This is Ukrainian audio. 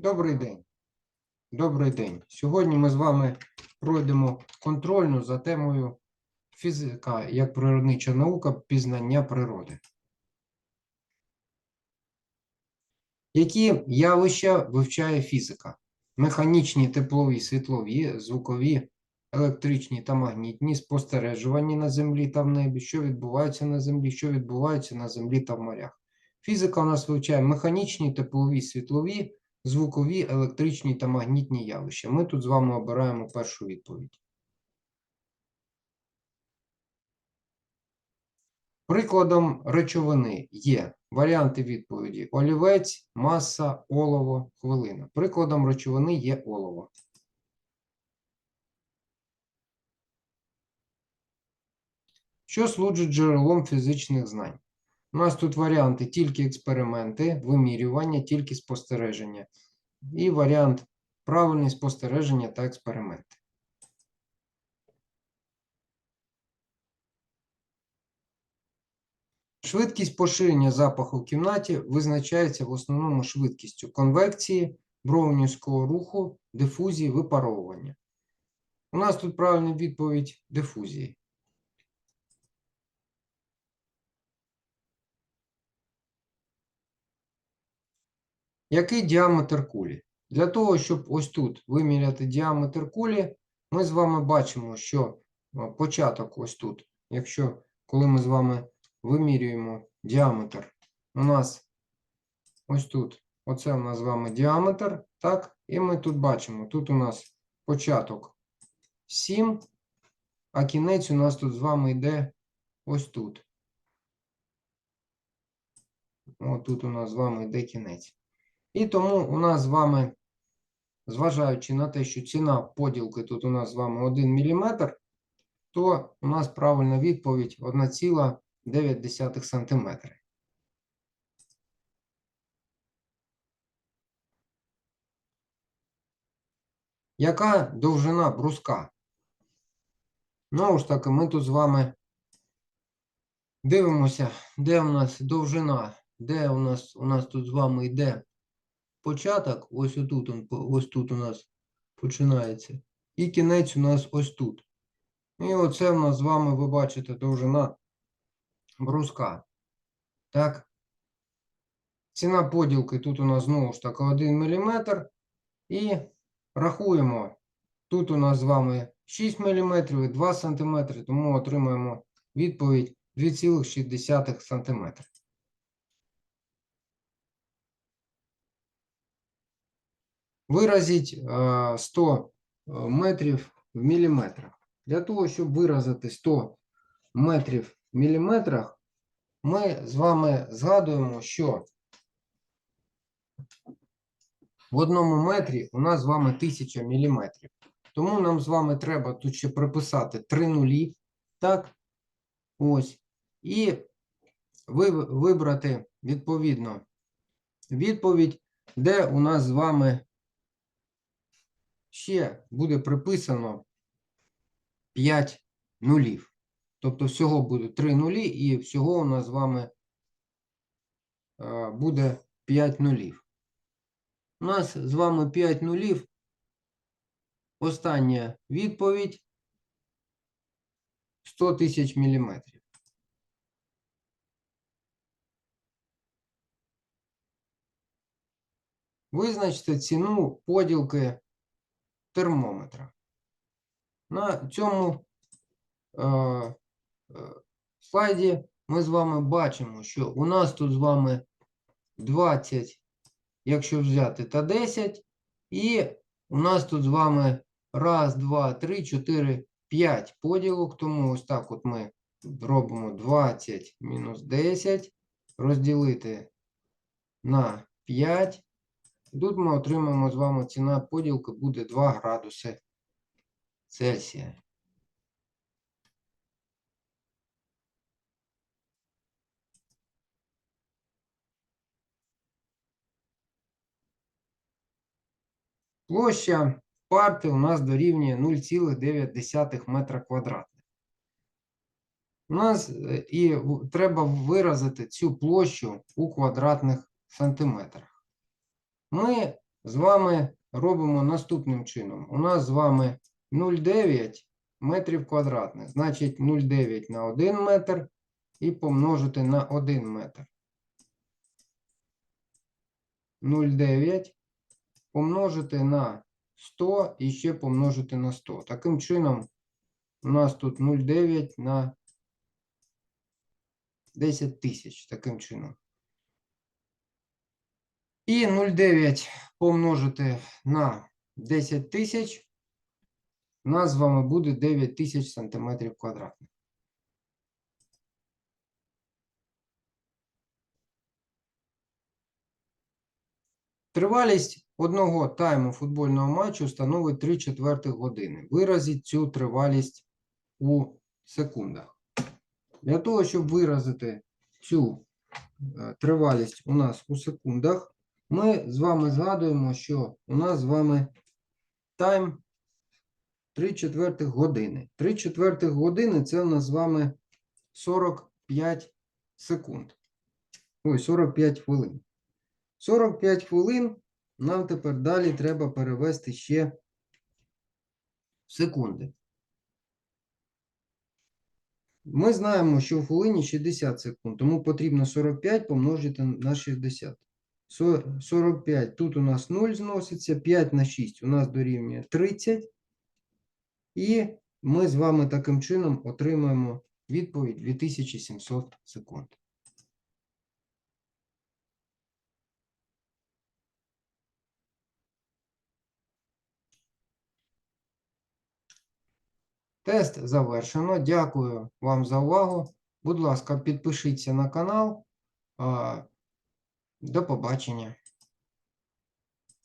Добрий день. Добрий день. Сьогодні ми з вами пройдемо контрольну за темою фізика як природнича наука пізнання природи. Які явища вивчає фізика? Механічні, теплові, світлові, звукові, електричні та магнітні, спостережувані на землі та в небі, що відбувається на землі, що відбувається на землі та в морях. Фізика у нас вивчає механічні, теплові, світлові, звукові, електричні та магнітні явища. Ми тут з вами обираємо першу відповідь. Прикладом речовини є варіанти відповіді: олівець, маса, олово, хвилина. Прикладом речовини є олово. Що служить джерелом фізичних знань? У нас тут варіанти тільки експерименти, вимірювання, тільки спостереження. І варіант правильні спостереження та експерименти. Швидкість поширення запаху в кімнаті визначається в основному швидкістю конвекції, броунівського руху, дифузії, випаровування. У нас тут правильна відповідь дифузії. Який діаметр кулі? Для того, щоб ось тут виміряти діаметр кулі, ми з вами бачимо, що е, початок ось тут, якщо коли ми з вами вимірюємо діаметр, у нас ось тут, оце у нас з вами діаметр, так? І ми тут бачимо, тут у нас початок 7, а кінець у нас тут з вами йде ось тут. Ось тут у нас з вами йде кінець. І тому у нас з вами, зважаючи на те, що ціна поділки тут у нас з вами 1 мм, то у нас правильна відповідь 1,9 см. Яка довжина бруска? Знову ж таки, ми тут з вами дивимося, де у нас довжина, де у нас, у нас тут з вами йде початок, ось отут, ось тут у нас починається. І кінець у нас ось тут. І оце в нас з вами, ви бачите, довжина бруска. Так. Ціна поділки тут у нас знову ж таки 1 мм. І рахуємо. Тут у нас з вами 6 мм і 2 см, тому отримаємо відповідь 2,6 см. Виразіть е, 100 метрів в міліметрах. Для того, щоб виразити 100 метрів в міліметрах, ми з вами згадуємо, що в одному метрі у нас з вами 1000 міліметрів. Тому нам з вами треба тут ще приписати 3 нулі. Так, ось. І вибрати відповідно відповідь, де у нас з вами ще буде приписано 5 нулів. Тобто всього буде 3 нулі, і всього у нас з вами е, буде 5 нулів. У нас з вами 5 нулів. Остання відповідь 100 тисяч міліметрів. Визначте ціну поділки термометра. На цьому е, е, слайді ми з вами бачимо, що у нас тут з вами 20, якщо взяти, та 10, і у нас тут з вами раз, два, три, чотири, 5 поділок, тому ось так от ми робимо 20 мінус 10, розділити на 5. Тут ми отримаємо з вами ціна поділки буде 2 градуси Цельсія. Площа парти у нас дорівнює 0,9 метра квадратних. У нас е, і треба виразити цю площу у квадратних сантиметрах. Ми з вами робимо наступним чином. У нас з вами 0,9 метрів квадратних. Значить 0,9 на 1 метр і помножити на 1 метр. 0,9 помножити на 100 і ще помножити на 100. Таким чином, у нас тут 0,9 на 10 тисяч. Таким чином. І 0,9 помножити на 10 тисяч. У нас з вами буде 9 тисяч сантиметрів квадратних. Тривалість одного тайму футбольного матчу становить 3 четвертих години. Виразіть цю тривалість у секундах. Для того, щоб виразити цю е, тривалість у нас у секундах, ми з вами згадуємо, що у нас з вами тайм 3 четвертих години. 3 четвертих години це у нас з вами 45 секунд. Ой, 45 хвилин. 45 хвилин нам тепер далі треба перевести ще секунди. Ми знаємо, що в хвилині 60 секунд, тому потрібно 45 помножити на 60. Со- 45, тут у нас 0 зноситься, 5 на 6 у нас дорівнює 30. І ми з вами таким чином отримаємо відповідь 2700 секунд. Тест завершено. Дякую вам за увагу. Будь ласка, підпишіться на канал. До побачення.